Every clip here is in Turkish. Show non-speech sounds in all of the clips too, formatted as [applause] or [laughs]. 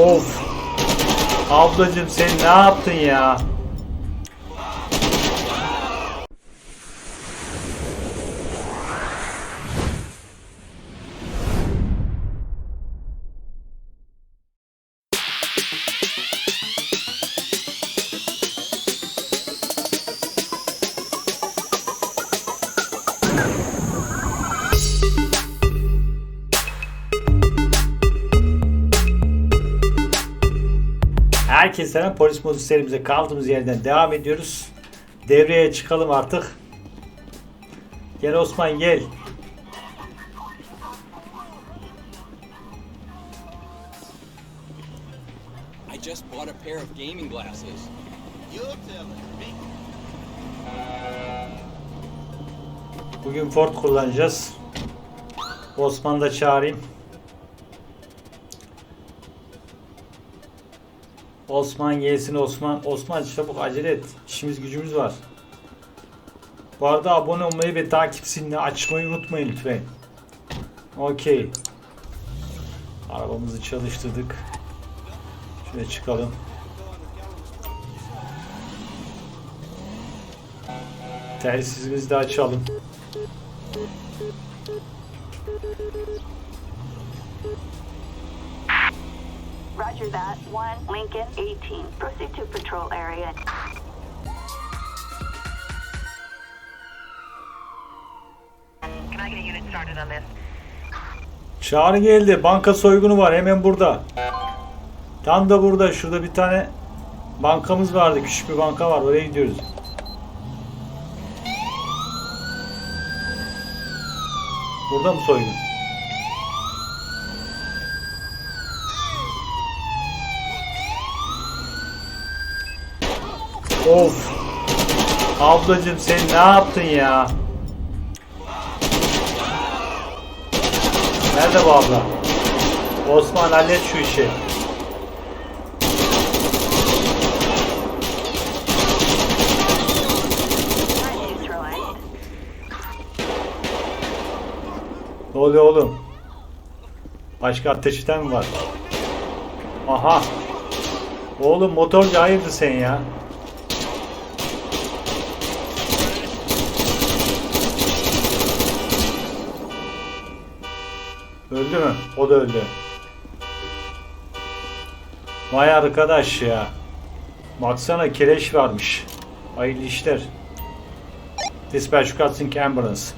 Of. Ablacım sen ne yaptın ya? Herkese selam. Polis modu serimize kaldığımız yerden devam ediyoruz. Devreye çıkalım artık. Gel Osman gel. I just bought a pair of gaming glasses. You're telling me. Bugün Ford kullanacağız. Osman'ı da çağırayım. Osman gelsin Osman. Osman çabuk acele et. İşimiz gücümüz var. Bu arada abone olmayı ve takip zilini açmayı unutmayın lütfen. Okey. Arabamızı çalıştırdık. Şöyle çıkalım. Telsizimizi de açalım. Roger that. One Lincoln 18. Proceed to patrol area. Can I get a unit started on this? Çağrı geldi. Banka soygunu var hemen burada. Tam da burada. Şurada bir tane bankamız vardı. Küçük bir banka var. Oraya gidiyoruz. Burada mı soygun? Of. Ablacım sen ne yaptın ya? Nerede bu abla? Osman hallet şu işi. Ne oluyor oğlum? Başka ateş eden mi var? Aha. Oğlum motorcu hayırdır sen ya? Öldü mü? O da öldü. Vay arkadaş ya. Baksana kireç varmış. Hayırlı işler. Dispatch Crossing Ambulance. [laughs]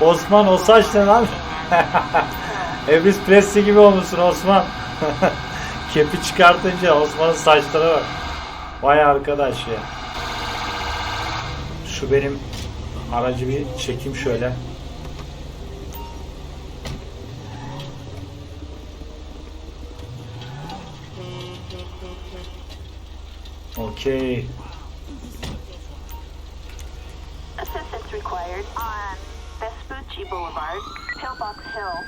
Osman o saç ne lan? [laughs] Elvis Presley gibi olmuşsun Osman. [laughs] Kepi çıkartınca Osman'ın saçları var. Vay arkadaş ya. Şu benim aracı bir çekeyim şöyle. Okey. Assistance required on Vespucci Boulevard, Pillbox Hill.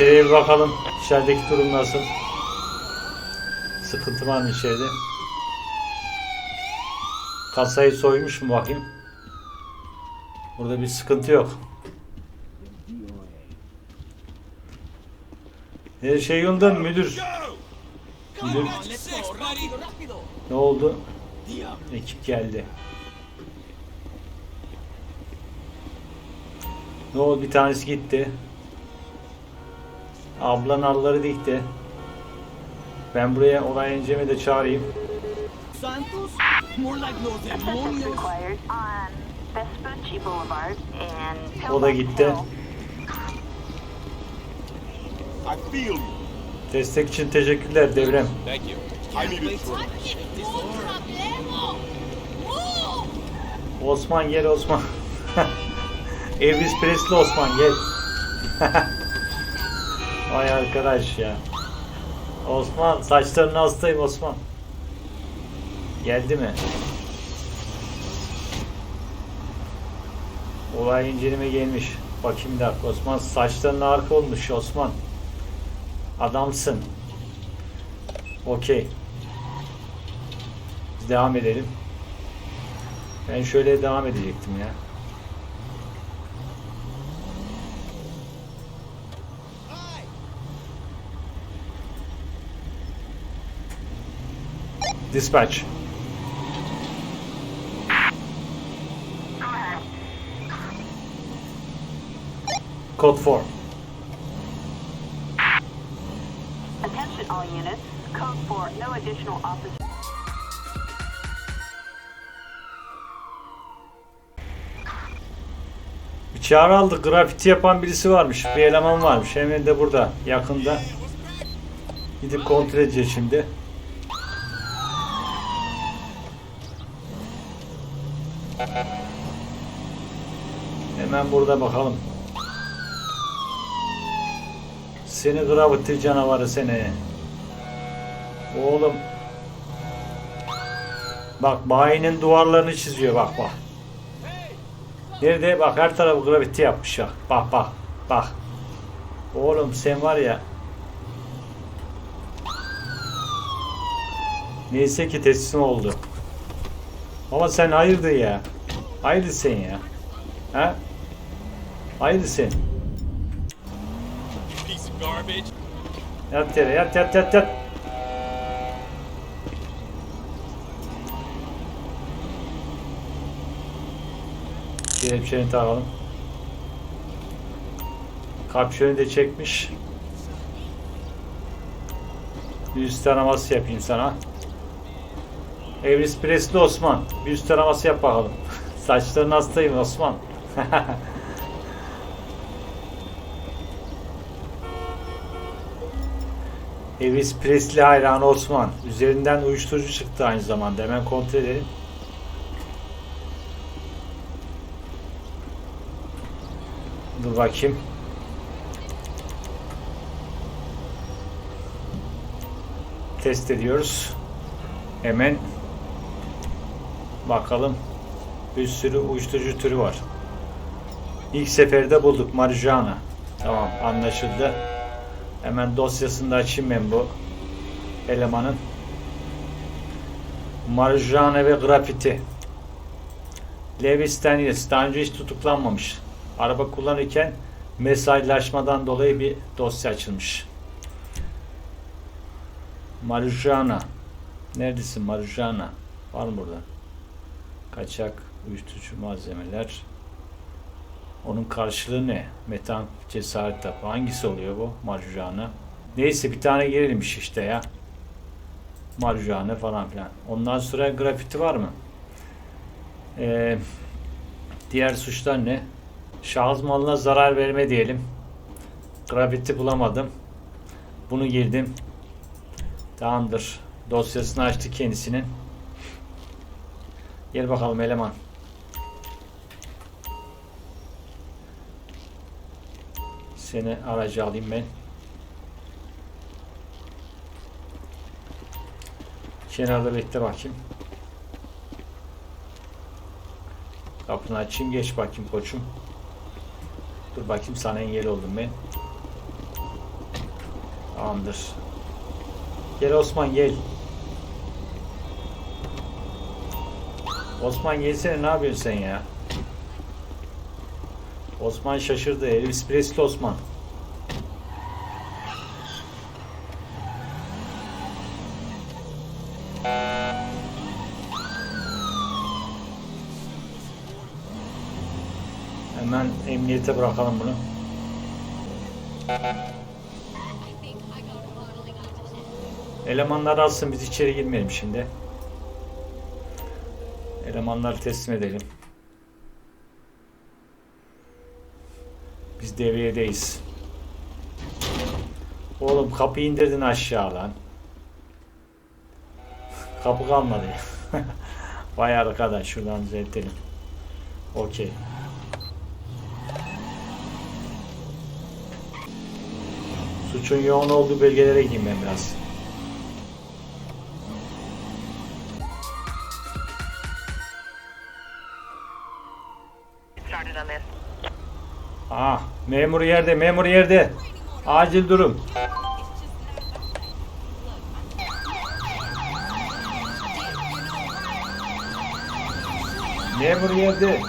Bir bakalım. İçerideki durum nasıl? Sıkıntı var mı içeride? Kasayı soymuş mu bakayım? Burada bir sıkıntı yok. Her şey yolunda mı müdür? Müdür ne oldu? Ekip geldi. Ne oldu? Bir tanesi gitti. Ablan alları dikti. Ben buraya olay incemi de çağırayım. Santos? More like O da gitti. Destek için teşekkürler Devrem. Osman gel Osman. [laughs] Elvis Presley Osman gel. [laughs] Vay arkadaş ya. Osman saçlarını hastayım Osman. Geldi mi? Olay inceleme gelmiş. Bakayım bir dakika Osman saçların arka olmuş Osman. Adamsın. Okey. Devam edelim. Ben şöyle devam edecektim ya. Dispatch. Code 4. Attention all units. Code 4. No additional officers. Bir çağrı aldık. Grafiti yapan birisi varmış. Bir eleman varmış. Hemen de burada. Yakında. Gidip kontrol edeceğiz şimdi. Hemen burada bakalım. Seni gravity canavarı seni. Oğlum. Bak bayinin duvarlarını çiziyor bak bak. Nerede? Bak her tarafı gravity yapmış ya. Bak bak bak. Oğlum sen var ya. Neyse ki teslim oldu. Ama sen hayırdır ya. Hayırdır sen ya. Ha? Hayırdır sen. Piece of garbage. Yat yere yat yat yat yat. Kelepçeni takalım. Kapşonu da çekmiş. Bir yüz taraması yapayım sana. Elvis Presley Osman. Bir yüz taraması yap bakalım. [laughs] Saçların hastayım Osman. [laughs] Elvis Presley hayranı Osman. Üzerinden uyuşturucu çıktı aynı zamanda. Hemen kontrol edelim. Dur bakayım. Test ediyoruz. Hemen bakalım. Bir sürü uyuşturucu türü var. İlk seferde bulduk marijuana. Tamam anlaşıldı. Hemen dosyasını da açayım ben bu elemanın. Marijuana ve grafiti. Levi Staniels daha önce hiç tutuklanmamış. Araba kullanırken mesajlaşmadan dolayı bir dosya açılmış. Marijuana. Neredesin marijuana? Var mı burada? Kaçak uyuşturucu malzemeler. Onun karşılığı ne? Metan cesaret tapı. Hangisi oluyor bu? Marijuana. Neyse bir tane girelimmiş işte ya. Marijuana falan filan. Ondan sonra grafiti var mı? Ee, diğer suçlar ne? Şahıs malına zarar verme diyelim. Grafiti bulamadım. Bunu girdim. Tamamdır. Dosyasını açtı kendisinin. Gel bakalım eleman. Seni aracı alayım ben. Kenarda bekle bakayım. Kapını açayım geç bakayım koçum. Dur bakayım sana engel oldum ben. Tamamdır. Gel Osman gel. Osman gelsene ne yapıyorsun sen ya? Osman şaşırdı. Elvis Presley Osman. Hemen emniyete bırakalım bunu. Elemanlar alsın biz içeri girmeyelim şimdi. Elemanları teslim edelim. Biz devriyedeyiz. Oğlum kapıyı indirdin aşağı lan. Kapı kalmadı. [laughs] Vay arkadaş şuradan düzeltelim. Okey. Suçun yoğun olduğu bölgelere gideyim ben biraz. started on this. Ah, memur yerde, memur yerde. Acil durum. Memur geldi.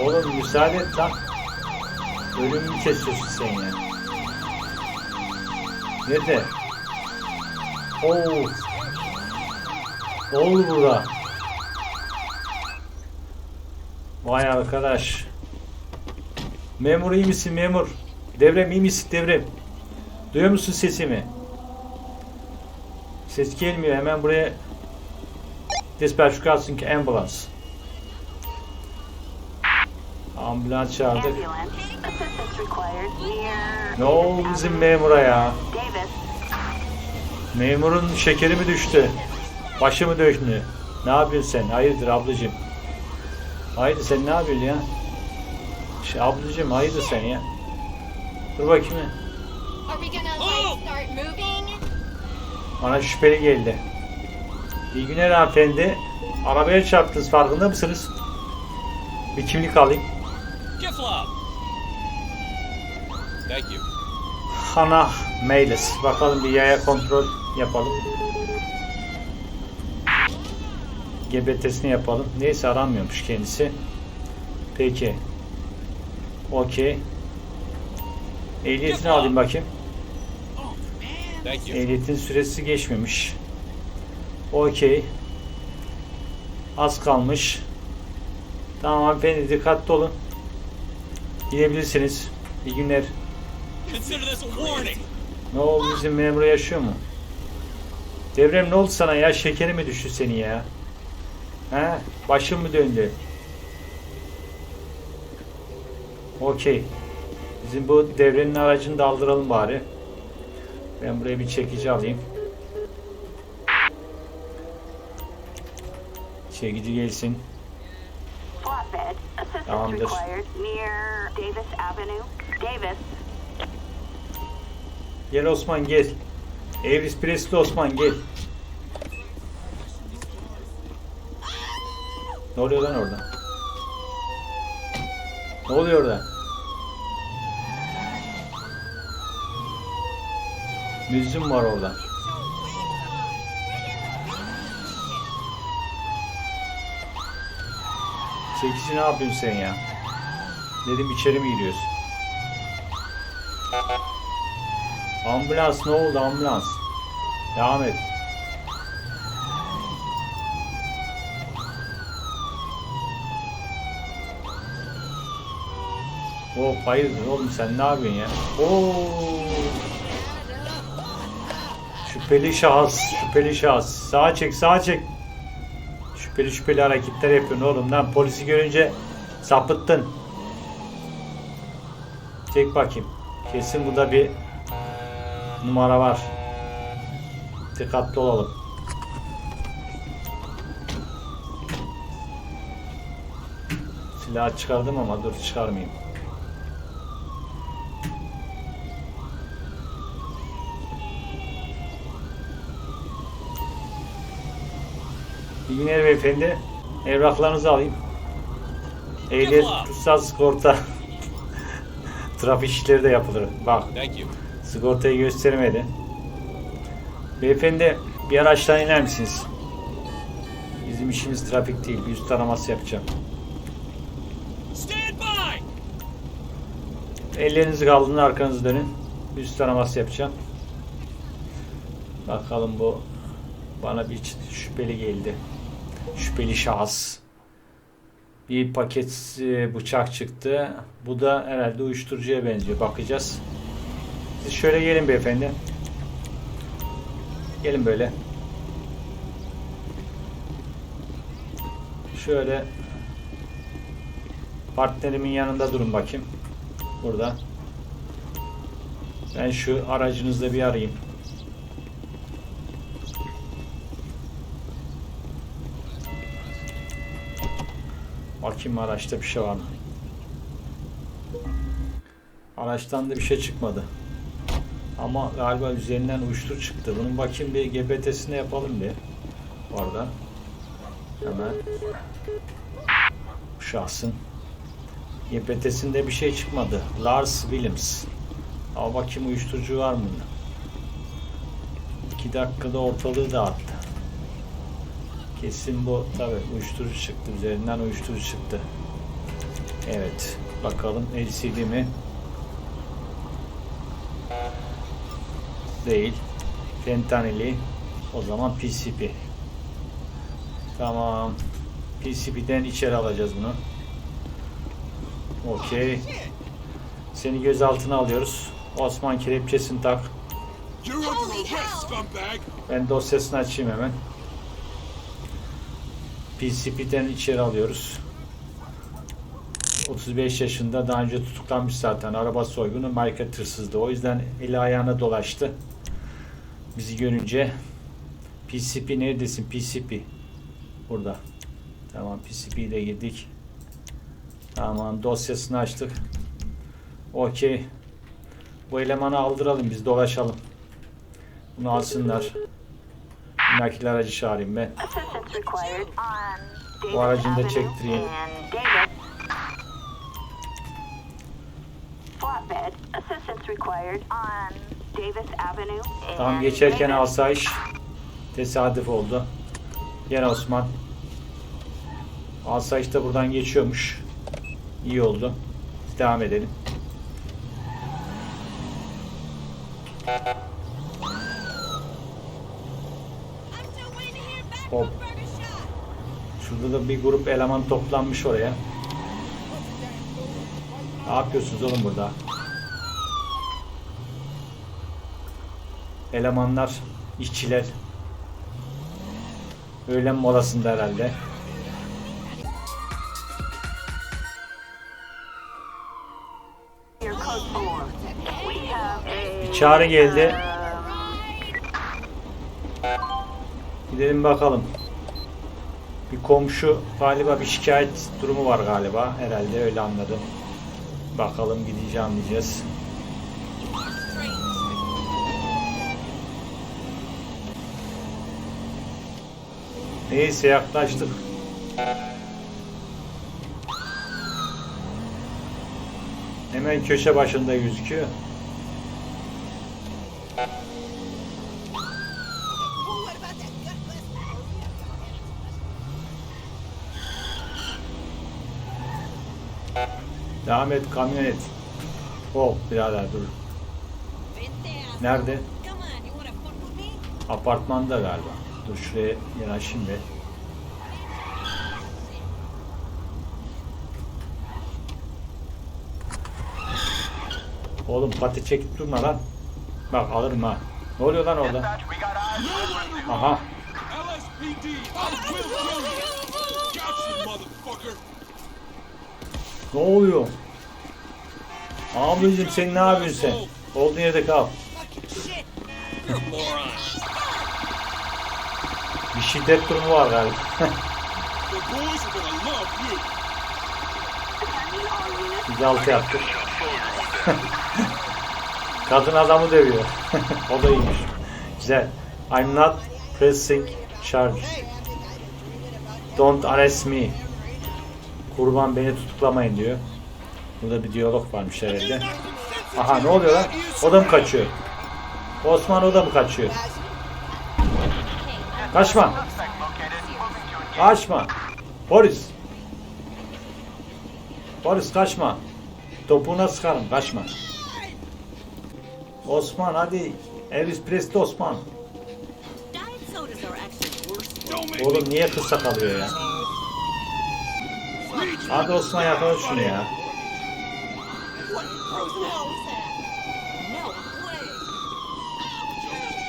Oğlum müsaade et lan. Ölümünü kesiyorsun sen ya. Nerede? Oo. Ne oldu burada? Vay arkadaş. Memur iyi misin memur? Devrem iyi misin devrem? Duyuyor musun sesimi? Ses gelmiyor. Hemen buraya dispatch kalsın ki ambulans. Ambulans çağırdık. Ne oldu bizim memura ya? Memurun şekeri mi düştü? Başı mı döktü? Ne yapıyorsun sen? Hayırdır ablacığım? Hayırdır sen ne yapıyorsun ya? Şey, ablacığım hayırdır sen ya? Dur bakayım ya. Moving? Bana şüpheli geldi. İyi günler hanımefendi. Arabaya çarptınız farkında mısınız? Bir kimlik alayım. Thank you. Hana Meylis. Bakalım bir yaya kontrol yapalım. GBT'sini yapalım. Neyse aranmıyormuş kendisi. Peki. Okey. Ehliyetini alayım bakayım. Ehliyetin süresi geçmemiş. Okey. Az kalmış. Tamam hanımefendi dikkatli olun. Gidebilirsiniz. İyi günler. Ne oldu bizim memur yaşıyor mu? Devrem ne oldu sana ya? Şekeri mi düştü senin ya? He? Başın mı döndü? Okey. Bizim bu devrenin aracını da aldıralım bari. Ben buraya bir çekici alayım. Çekici gelsin. Tamamdır. Gel Osman gel. Elvis Presley Osman gel. Ne oluyor lan orada? Ne oluyor orada? Müzüm var orada. Çekici ne yapıyorsun sen ya? Dedim içeri mi giriyorsun? Ambulans ne oldu ambulans? Devam et. Hop hayırdır oğlum sen ne yapıyorsun ya? Oo. Şüpheli şahıs, şüpheli şahıs. Sağa çek, sağa çek. Şüpheli şüpheli hareketler yapıyorsun oğlum lan. Polisi görünce sapıttın. Çek bakayım. Kesin burada bir numara var. Dikkatli olalım. Silahı çıkardım ama dur çıkarmayayım. İyi günler beyefendi. Evraklarınızı alayım. Ehliyet, ruhsat, sigorta. [laughs] Trafik işleri de yapılır. Bak. Sigortayı göstermedi. Beyefendi bir araçtan iner misiniz? Bizim işimiz trafik değil. Bir üst taraması yapacağım. Ellerinizi kaldırın arkanızı dönün. Bir üst taraması yapacağım. Bakalım bu bana bir şüpheli geldi. Şüpheli şahıs. Bir paket e, bıçak çıktı. Bu da herhalde uyuşturucuya benziyor. Bakacağız. Siz şöyle gelin beyefendi. Gelin böyle. Şöyle partnerimin yanında durun bakayım. Burada. Ben şu aracınızda bir arayayım. Bakayım araçta bir şey var mı? Araçtan da bir şey çıkmadı. Ama galiba üzerinden uyuşturucu çıktı. Bunun bakayım bir GBT'sini yapalım bir. Orada. Hemen. Şahsın. GBT'sinde bir şey çıkmadı. Lars Williams. Al bakayım uyuşturucu var mı? bunda? İki dakikada ortalığı dağıttı. Kesin bu tabi uyuşturucu çıktı. Üzerinden uyuşturucu çıktı. Evet. Bakalım LCD mi? Değil. Fentanili. O zaman PCP. Tamam. PCP'den içeri alacağız bunu. Okey. Seni gözaltına alıyoruz. Osman kelepçesini tak. Ben dosyasını açayım hemen. PCP'den içeri alıyoruz. 35 yaşında daha önce tutuklanmış zaten. Araba soygunu, market hırsızlığı. O yüzden eli ayağına dolaştı. Bizi görünce PCP neredesin PCP? Burada. Tamam PCP'yi de girdik. Tamam dosyasını açtık. Okey. Bu elemanı aldıralım biz dolaşalım. Bunu alsınlar. Nakil aracı çağırayım ben. Bu aracını da çektireyim. Tam geçerken asayiş tesadüf oldu. Gel Osman. Asayiş de buradan geçiyormuş. İyi oldu. Devam edelim. Hop. Şurada da bir grup eleman toplanmış oraya. Ne yapıyorsunuz oğlum burada? Elemanlar, işçiler. Öğlen molasında herhalde. Bir çağrı geldi. Gidelim bakalım. Bir komşu galiba bir şikayet durumu var galiba. Herhalde öyle anladım. Bakalım gideceğim diyeceğiz. Neyse yaklaştık. Hemen köşe başında gözüküyor. Devam et kamyonet. Oh birader dur. Nerede? Apartmanda galiba. Dur şuraya yanaşayım be. Oğlum pati çekip durma lan. Bak alırım ha. Ne oluyor lan orada? Aha. Ne oluyor? Abicim sen ne yapıyorsun sen? Olduğun yerde kal. Bir şiddet durumu var galiba. [laughs] Biz altı yaptık. [laughs] Kadın adamı dövüyor. [laughs] o da iyiymiş. Güzel. I'm not pressing charge. Don't arrest me. Kurban beni tutuklamayın diyor. Burada bir diyalog varmış herhalde. Aha ne oluyor lan? O da mı kaçıyor? Osman o da mı kaçıyor? Kaçma. Kaçma. Boris. Boris kaçma. Topuğuna sıkarım kaçma. Osman hadi. Elvis Presley Osman. Oğlum niye kısa kalıyor ya? Hadi Osman yakala şunu ya.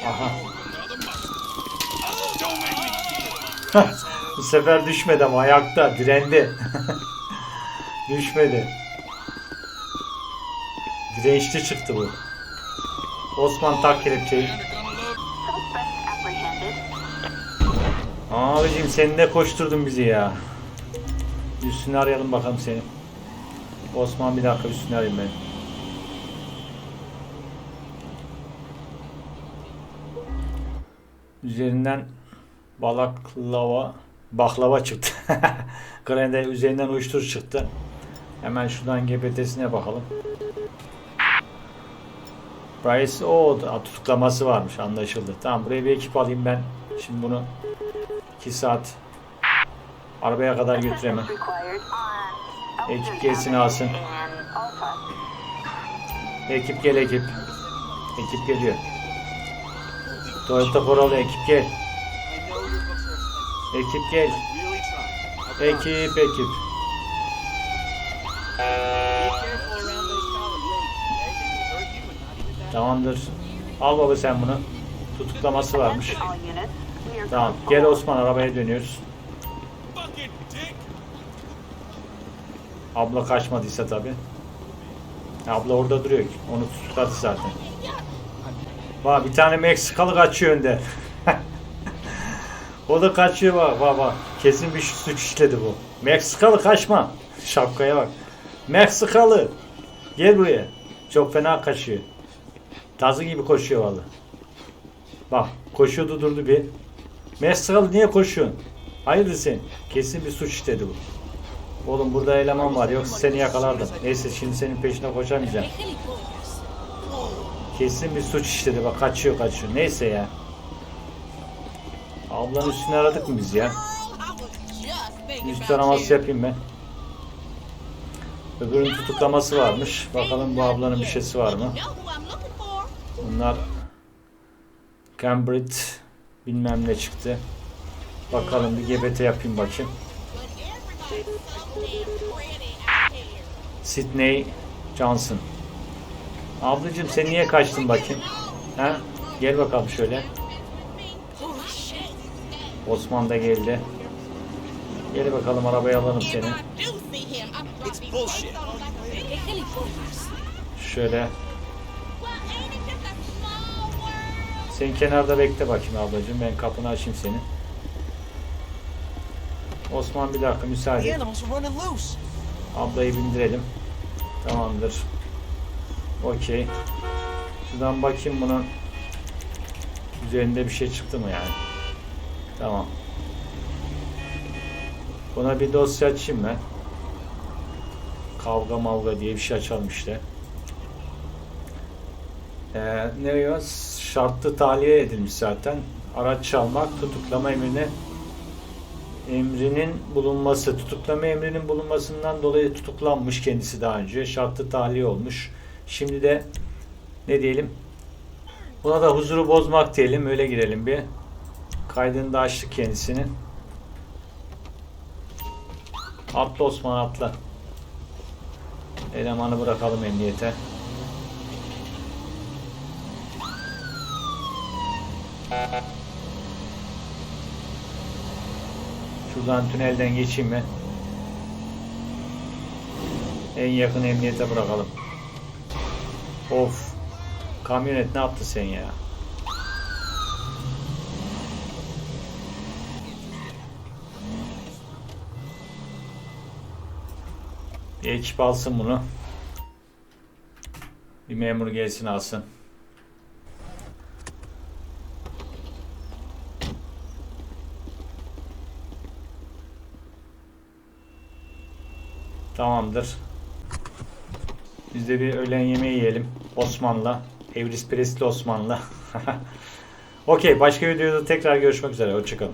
Aha. [laughs] Bu sefer düşmedi ama ayakta direndi. [laughs] düşmedi. Dirençli çıktı bu. Osman tak kelepçeyi. Abicim sen de koşturdun bizi ya. Üstünü arayalım bakalım seni. Osman bir dakika üstünü arayayım ben. Üzerinden balaklava baklava çıktı. [laughs] Grende üzerinden uyuşturucu çıktı. Hemen şuradan GBT'sine bakalım. Bryce o tutuklaması varmış anlaşıldı. Tamam buraya bir ekip alayım ben. Şimdi bunu 2 saat Arabaya kadar on Ekip gelsin alsın. Ekip gel ekip. Ekip geliyor. Toyota Corolla ekip gel. Ekip gel. Ekip ekip. Tamamdır. Al baba sen bunu. Tutuklaması varmış. Tamam. Gel. Osman arabaya dönüyoruz. Abla kaçmadıysa tabi. Abla orada duruyor. Onu tutukladı zaten. Bak bir tane Meksikalı kaçıyor önde. [laughs] o da kaçıyor bak bak bak. Kesin bir suç işledi bu. Meksikalı kaçma. Şapkaya bak. Meksikalı. Gel buraya. Çok fena kaçıyor. Tazı gibi koşuyor vallahi. Bak koşuyordu durdu bir. Meksikalı niye koşuyorsun? Hayırdır sen? Kesin bir suç işledi bu. Oğlum burada eleman var yoksa seni yakalardım. Neyse şimdi senin peşine koşamayacağım. Kesin bir suç işledi bak kaçıyor kaçıyor. Neyse ya. Ablanın üstüne aradık mı biz ya? Üst araması yapayım ben. Öbürünün tutuklaması varmış. Bakalım bu ablanın bir şeysi var mı? Bunlar Cambridge bilmem ne çıktı. Bakalım bir GBT yapayım bakayım. Sydney Johnson. Ablacığım sen niye kaçtın bakayım? Ha? Gel bakalım şöyle. Osman da geldi. Gel bakalım arabaya alalım seni. Şöyle. Sen kenarda bekle bakayım ablacığım. Ben kapını açayım senin. Osman bir dakika müsaade et. Ablayı bindirelim. Tamamdır. Okey. Şuradan bakayım bunun üzerinde bir şey çıktı mı yani. Tamam. Buna bir dosya açayım ben. Kavga mavga diye bir şey açalım işte. Ee, ne diyor? Şartlı tahliye edilmiş zaten. Araç çalmak, tutuklama emrine emrinin bulunması, tutuklama emrinin bulunmasından dolayı tutuklanmış kendisi daha önce. Şartlı tahliye olmuş. Şimdi de ne diyelim? Buna da huzuru bozmak diyelim. Öyle girelim bir. Kaydını da açtık kendisini. Atla Osman atla. Elemanı bırakalım emniyete. Şuradan tünelden geçeyim ben. En yakın emniyete bırakalım. Of. Kamyonet ne yaptı sen ya? Ekip alsın bunu. Bir memur gelsin alsın. Tamamdır. Biz de bir öğlen yemeği yiyelim. Osman'la. Evris Presli Osman'la. [laughs] Okey. Başka videoda tekrar görüşmek üzere. Hoşçakalın.